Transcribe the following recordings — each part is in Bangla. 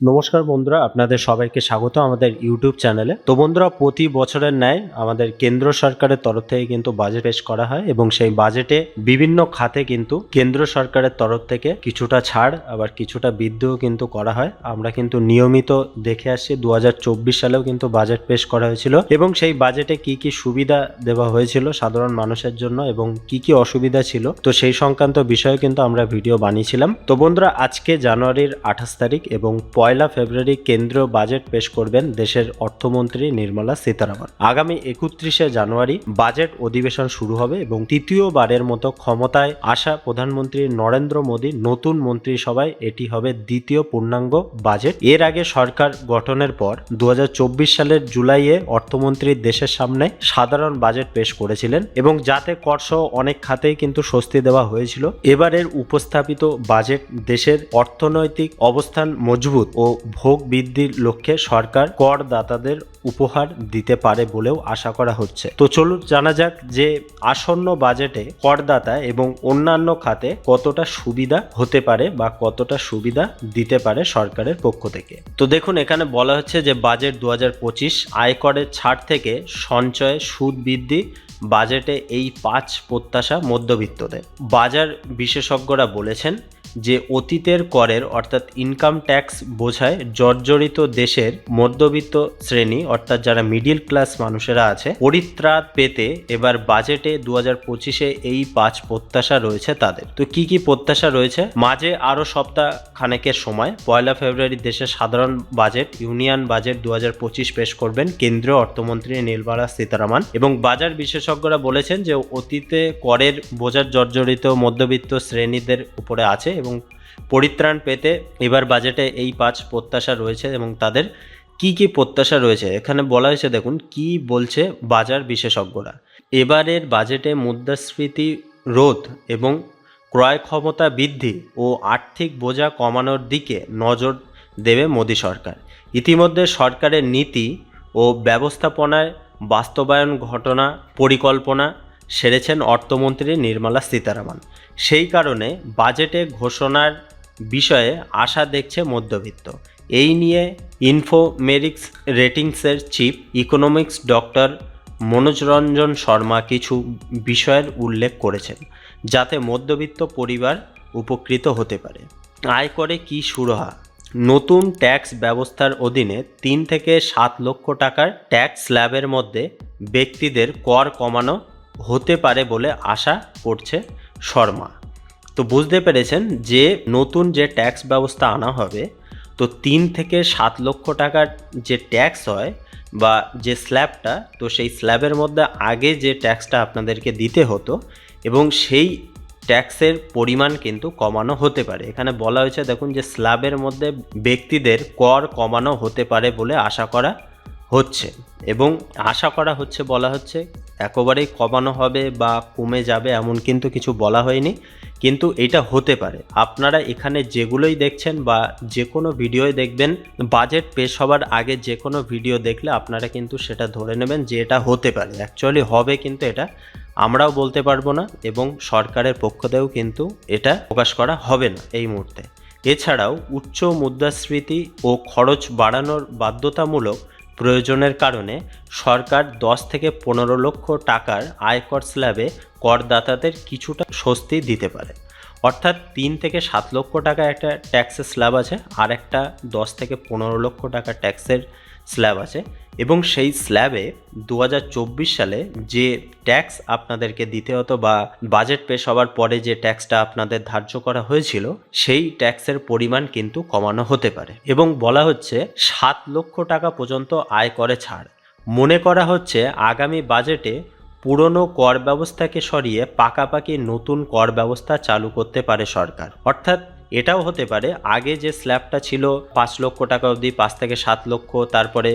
নমস্কার বন্ধুরা, আপনাদের সবাইকে স্বাগত আমাদের ইউটিউব চ্যানেলে। তো বন্ধুরা, প্রতি বছরের ন্যায় আমাদের কেন্দ্র সরকারের তরফ থেকে কিন্তু বাজেট পেশ করা হয় এবং সেই বাজেটে বিভিন্ন খাতে কিন্তু কেন্দ্র সরকারের তরফ থেকে কিছুটা ছাড়, আবার কিছুটা বৃদ্ধিও কিন্তু করা হয়। আমরা কিন্তু নিয়মিত দেখে আসছি দু হাজার চব্বিশ সালেও কিন্তু বাজেট পেশ করা হয়েছিল এবং সেই বাজেটে কি কি সুবিধা দেওয়া হয়েছিল সাধারণ মানুষের জন্য এবং কি কি অসুবিধা ছিল, তো সেই সংক্রান্ত বিষয়ে কিন্তু আমরা ভিডিও বানিয়েছিলাম। তো বন্ধুরা, আজকে জানুয়ারির আঠাশ তারিখ এবং পয়লা ফেব্রুয়ারি কেন্দ্রীয় বাজেট পেশ করবেন দেশের অর্থমন্ত্রী নির্মলা সীতারামন। আগামী একত্রিশে জানুয়ারি বাজেট অধিবেশন শুরু হবে এবং তৃতীয়বারের মতো ক্ষমতায় আসা প্রধানমন্ত্রী নরেন্দ্র মোদী নতুন মন্ত্রিসভায় এটি হবে দ্বিতীয় পূর্ণাঙ্গ বাজেট। এর আগে সরকার গঠনের পর দু হাজার চব্বিশ সালের জুলাইয়ে অর্থমন্ত্রী দেশের সামনে সাধারণ বাজেট পেশ করেছিলেন এবং যাতে করসহ অনেক খাতেই কিন্তু স্বস্তি দেওয়া হয়েছিল। এবারের উপস্থাপিত বাজেট দেশের অর্থনৈতিক অবস্থান মজবুত ও ভোগ বৃদ্ধির লক্ষ্যে সরকার করদাতাদের উপহার দিতে পারে বলেও আশা করা হচ্ছে। তো চলুন জানা যাক যে আসন্ন বাজেটে করদাতা এবং অন্যান্য খাতে কতটা সুবিধা হতে পারে বা কতটা সুবিধা দিতে পারে সরকারের পক্ষ থেকে। তো দেখুন, এখানে বলা হচ্ছে যে বাজেট দু হাজার পঁচিশ আয়করের ছাড় থেকে সঞ্চয়ে সুদ বৃদ্ধি বাজেটে এই পাঁচ প্রত্যাশা মধ্যবিত্তদের। বাজার বিশেষজ্ঞরা বলেছেন যে অতীতের করের অর্থাৎ ইনকাম ট্যাক্স বোঝায় জর্জরিত দেশের মধ্যবিত্ত শ্রেণি, অর্থাৎ যারা মিডিল ক্লাস মানুষেরা আছে, পরিত্রাণ পেতে এবার বাজেটে দু হাজার পঁচিশে এই পাঁচ প্রত্যাশা রয়েছে তাদের। তো কি কি প্রত্যাশা রয়েছে? মাঝে আরও সপ্তাহ খানেকের সময় পয়লা ফেব্রুয়ারি দেশের সাধারণ বাজেট ইউনিয়ন বাজেট দু হাজার পঁচিশ পেশ করবেন কেন্দ্রীয় অর্থমন্ত্রী নির্মলা সীতারামন এবং বাজার বিশেষজ্ঞরা বলেছেন যে অতীতে করের বোঝার জর্জরিত মধ্যবিত্ত শ্রেণীদের উপরে আছে এবং পরিত্রাণ পেতে এবার বাজেটে এই পাঁচ প্রত্যাশা রয়েছে এবং তাদের কি কি প্রত্যাশা রয়েছে? এখানে বলা হয়েছে, দেখুন, কি বলছে বাজার বিশেষজ্ঞরা। এবারের বাজেটে মুদ্রাস্ফীতি রোধ এবং ক্রয় ক্ষমতা বৃদ্ধি ও আর্থিক বোঝা কমানোর দিকে নজর দেবে মোদী সরকার। ইতিমধ্যে সরকারের নীতি ও ব্যবস্থাপনায় বাস্তবায়ন ঘটনা পরিকল্পনা সেরেছেন অর্থমন্ত্রী নির্মলা সীতারামন। সেই কারণে বাজেটে ঘোষণার বিষয়ে আশা দেখছে মধ্যবিত্ত। এই নিয়ে Infomerics রেটিংসের chief economics doctor Manoj Ranjan Sharma কিছু বিষয়ের উল্লেখ করেছেন, যাতে মধ্যবিত্ত পরিবার উপকৃত হতে পারে। আয়করে কি সুরাহা? নতুন ট্যাক্স ব্যবস্থার অধীনে তিন থেকে সাত লক্ষ টাকার ট্যাক্স স্ল্যাবের মধ্যে ব্যক্তিদের কর কমানো হতে পারে বলে আশা করছে শর্মা। তো বুঝতে পেরেছেন যে নতুন যে ট্যাক্স ব্যবস্থা আনা হবে, তো তিন থেকে সাত লক্ষ টাকার যে ট্যাক্স হয় বা যে স্ল্যাবটা, তো সেই স্ল্যাবের মধ্যে আগে যে ট্যাক্সটা আপনাদেরকে দিতে হতো এবং সেই ট্যাক্সের পরিমাণ কিন্তু কমানো হতে পারে। এখানে বলা হয়েছে, দেখুন যে স্ল্যাবের মধ্যে ব্যক্তিদের কর কমানো হতে পারে বলে আশা করা হচ্ছে এবং আশা করা হচ্ছে বলা হচ্ছে একেবারেই কমানো হবে বা কমে যাবে এমন কিন্তু কিছু বলা হয়নি। কিন্তু এটা হতে পারে। আপনারা এখানে যেগুলোই দেখছেন বা যে কোনো ভিডিওই দেখবেন, বাজেট পেশ হওয়ার আগে যে কোনো ভিডিও দেখলে আপনারা কিন্তু সেটা ধরে নেবেন যে এটা হতে পারে। অ্যাকচুয়ালি হবে কিন্তু এটা। আমরাও বলতে পারব না এবং সরকারের পক্ষ থেকেও কিন্তু এটা প্রকাশ করা হবে না এই মুহূর্তে। এছাড়াও উচ্চ মুদ্রাস্ফীতি ও খরচ বাড়ানোর বাধ্যতামূলক প্রয়োজনের কারণে সরকার দশ থেকে পনেরো লক্ষ টাকার আয়কর স্ল্যাবে করদাতাদের কিছুটা স্বস্তি দিতে পারে। অর্থাৎ তিন থেকে সাত লক্ষ টাকা একটা ট্যাক্সের স্ল্যাব আছে, আর একটা দশ থেকে পনেরো লক্ষ টাকা ট্যাক্সের স্ল্যাব আছে। এবং সেই স্ল্যাবে দু হাজার চব্বিশ সালে যে ট্যাক্স আপনাদেরকে দিতে হতো বা বাজেট পেশ হওয়ার পরে যে ট্যাক্সটা আপনাদের ধার্য করা হয়েছিল, সেই ট্যাক্সের পরিমাণ কিন্তু কমানো হতে পারে। এবং বলা হচ্ছে সাত লক্ষ টাকা পর্যন্ত আয় করে ছাড়। মনে করা হচ্ছে আগামী বাজেটে পুরনো কর ব্যবস্থাকে সরিয়ে পাকাপাকি নতুন কর ব্যবস্থা চালু করতে পারে সরকার। অর্থাৎ এটাও হতে পারে। আগে যে স্ল্যাবটা ছিল পাঁচ লক্ষ টাকা অবধি, পাঁচ থেকে সাত লক্ষ, তারপরে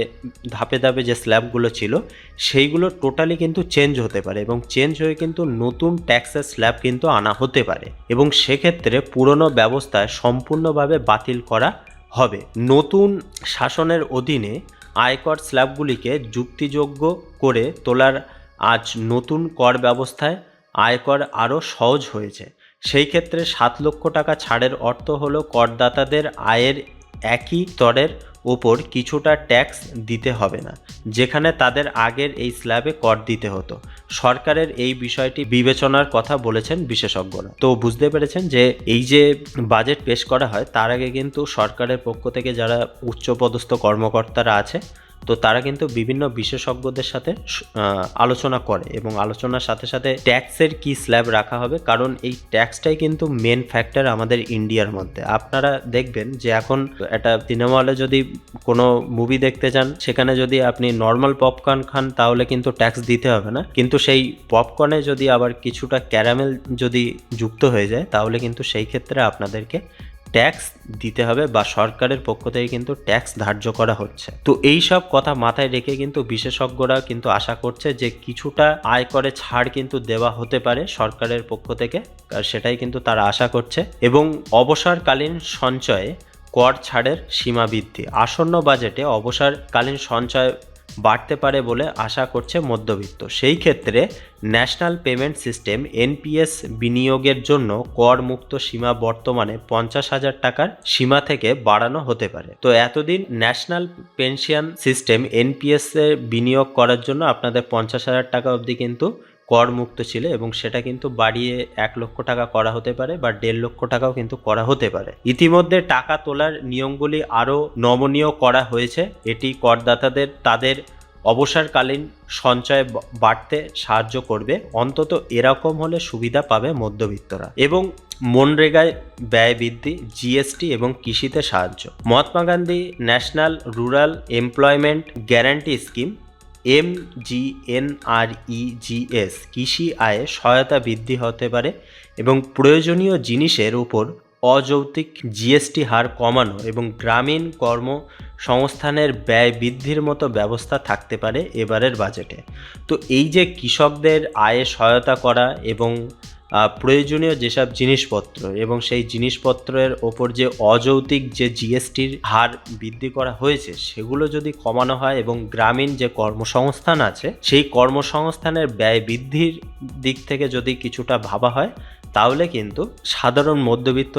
ধাপে ধাপে যে স্ল্যাবগুলো ছিল, সেইগুলো টোটালি কিন্তু চেঞ্জ হতে পারে এবং চেঞ্জ হয়ে কিন্তু নতুন ট্যাক্সের স্ল্যাব কিন্তু আনা হতে পারে এবং সেক্ষেত্রে পুরনো ব্যবস্থায় সম্পূর্ণভাবে বাতিল করা হবে। নতুন শাসনের অধীনে আয়কর স্ল্যাবগুলিকে যুক্তিযোগ্য করে তোলার আজ নতুন কর ব্যবস্থায় আয়কর আরও সহজ হয়েছে। সেই ক্ষেত্রে সাত লক্ষ টাকা ছাড়ের অর্থ হলো করদাতাদের আয়ের একই স্তরের ওপর কিছুটা ট্যাক্স দিতে হবে না, যেখানে তাদের আগের এই স্ল্যাবে কর দিতে হতো। সরকারের এই বিষয়টি বিবেচনার কথা বলেছেন বিশেষজ্ঞরা। তো বুঝতে পেরেছেন যে এই যে বাজেট পেশ করা হয়, তার আগে কিন্তু সরকারের পক্ষ থেকে যারা উচ্চপদস্থ কর্মকর্তারা আছে তো তারা কিন্তু বিভিন্ন বিশেষজ্ঞদের সাথে আলোচনা করে এবং আলোচনার সাথে সাথে ট্যাক্সের কি স্ল্যাব রাখা হবে, কারণ এই ট্যাক্সটাই কিন্তু মেন ফ্যাক্টর আমাদের ইন্ডিয়ার মধ্যে। আপনারা দেখবেন যে এখন একটা সিনেমা হলে যদি কোনো মুভি দেখতে যান সেখানে যদি আপনি নর্মাল পপকর্ন খান, তাহলে কিন্তু ট্যাক্স দিতে হবে না। কিন্তু সেই পপকর্নে যদি আবার কিছুটা ক্যারামেল যদি যুক্ত হয়ে যায়, তাহলে কিন্তু সেই ক্ষেত্রে আপনাদেরকে ট্যাক্স দিতে হবে বা সরকারের পক্ষ থেকে কিন্তু ট্যাক্স ধার্য করা হচ্ছে। তো এই সব কথা মাথায় রেখে কিন্তু বিশেষজ্ঞরা কিন্তু আশা করছে যে কিছুটা আয় করে ছাড় কিন্তু দেওয়া হতে পারে সরকারের পক্ষ থেকে, আর সেটাই কিন্তু তারা আশা করছে। এবং অবসরকালীন সঞ্চয়ে কর ছাড়ের সীমা বৃদ্ধি। আসন্ন বাজেটে অবসরকালীন সঞ্চয় বাড়তে পারে বলে আশা করছে মধ্যবিত্ত। সেই ক্ষেত্রে ন্যাশনাল পেমেন্ট সিস্টেম এনপিএস বিনিয়োগের জন্য কর মুক্ত সীমা বর্তমানে পঞ্চাশ হাজার টাকার সীমা থেকে বাড়ানো হতে পারে। তো এতদিন ন্যাশনাল পেনশন সিস্টেম এনপিএস এ বিনিয়োগ করার জন্য আপনাদের পঞ্চাশ হাজার টাকা অবধি কিন্তু কর মুক্ত ছিল এবং সেটা কিন্তু বাড়িয়ে এক লক্ষ টাকা করা হতে পারে বা দেড় লক্ষ টাকাও কিন্তু করা হতে পারে। ইতিমধ্যে টাকা তোলার নিয়মগুলি আরও নমনীয় করা হয়েছে। এটি করদাতাদের, তাদের অবসরকালীন সঞ্চয় বাড়তে সাহায্য করবে। অন্তত এরকম হলে সুবিধা পাবে মধ্যবিত্তরা। এবং মনরেগায় ব্যয় বৃদ্ধি, জিএসটি এবং কৃষিতে সাহায্য। Mahatma Gandhi national rural employment guarantee scheme M G N R E G S, কৃষি আয়ে সহায়তা বৃদ্ধি হতে পারে এবং প্রয়োজনীয় জিনিসের উপর অযৌক্তিক জিএসটি হার কমানো এবং গ্রামীণ কর্মসংস্থানের ব্যয় বৃদ্ধির মতো ব্যবস্থা থাকতে পারে এবারের বাজেটে। তো এই যে কৃষকদের আয়ে সহায়তা করা এবং প্রয়োজনীয় যেসব জিনিসপত্র এবং সেই জিনিসপত্রের ওপর যে অযৌতিক যে জিএসটির হার বৃদ্ধি করা হয়েছে, সেগুলো যদি কমানো হয় এবং গ্রামীণ যে কর্মসংস্থান আছে, সেই কর্মসংস্থানের ব্যয় বৃদ্ধির দিক থেকে যদি কিছুটা ভাবা হয় তাহলে কিন্তু সাধারণ মধ্যবিত্ত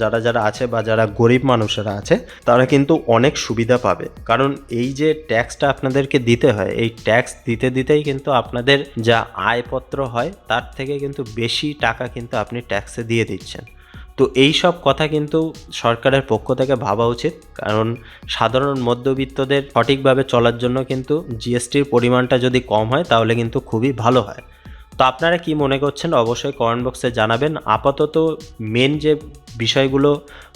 যারা যারা আছে বা যারা গরিব মানুষেরা আছে, তারা কিন্তু অনেক সুবিধা পাবে। কারণ এই যে ট্যাক্সটা আপনাদেরকে দিতে হয়, এই ট্যাক্স দিতে দিতেই কিন্তু আপনাদের যা আয়পত্র হয়, তার থেকে কিন্তু বেশি টাকা কিন্তু আপনি ট্যাক্সে দিয়ে দিচ্ছেন। তো এই সব কথা কিন্তু সরকারের পক্ষ থেকে ভাবা উচিত। কারণ সাধারণ মধ্যবিত্তদের সঠিকভাবে চলার জন্য কিন্তু জিএসটির পরিমাণটা যদি কম হয়, তাহলে কিন্তু খুবই ভালো হয়। তো আপনারা কি মনে করছেন? অবশ্যই কমেন্ট বক্সে জানাবেন। আপাতত মেন যে বিষয়গুলো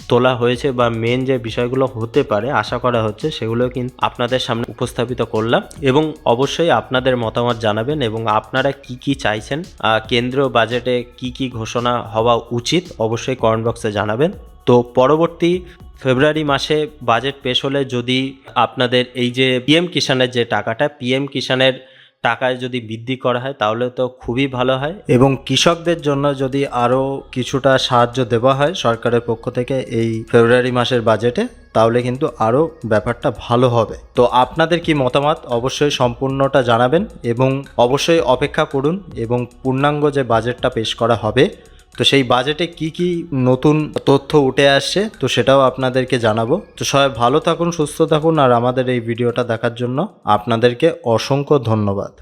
তোলা হয়েছে বা মেন যে বিষয়গুলো হতে পারে, আশা করা হচ্ছে, সেগুলো কিন্তু আপনাদের সামনে উপস্থাপিত করলাম এবং অবশ্যই আপনাদের মতামত জানাবেন এবং আপনারা কি কি চাইছেন কেন্দ্রীয় বাজেটে কি কি ঘোষণা হওয়া উচিত অবশ্যই কমেন্ট বক্সে জানাবেন। তো পরবর্তী ফেব্রুয়ারি মাসে বাজেট পেশ হলে যদি আপনাদের এই যে পিএম কিষাণের যে টাকাটা পিএম কিষানের টাকায় যদি বৃদ্ধি করা হয়, তাহলে তো খুবই ভালো হয়। এবং কৃষকদের জন্য যদি আরও কিছুটা সাহায্য দেওয়া হয় সরকারের পক্ষ থেকে এই ফেব্রুয়ারি মাসের বাজেটে, তাহলে কিন্তু আরও ব্যাপারটা ভালো হবে। তো আপনাদের কি মতামত অবশ্যই সম্পূর্ণটা জানাবেন এবং অবশ্যই অপেক্ষা করুন এবং পূর্ণাঙ্গ যে বাজেটটা পেশ করা হবে তো সেই বাজেটে কি কি নতুন তথ্য উঠে আসছে, তো সেটাও আপনাদেরকে জানাব। তো সবাই ভালো থাকুন, সুস্থ থাকুন, আর আমাদের এই ভিডিওটা দেখার জন্য আপনাদেরকে অসংখ্য ধন্যবাদ।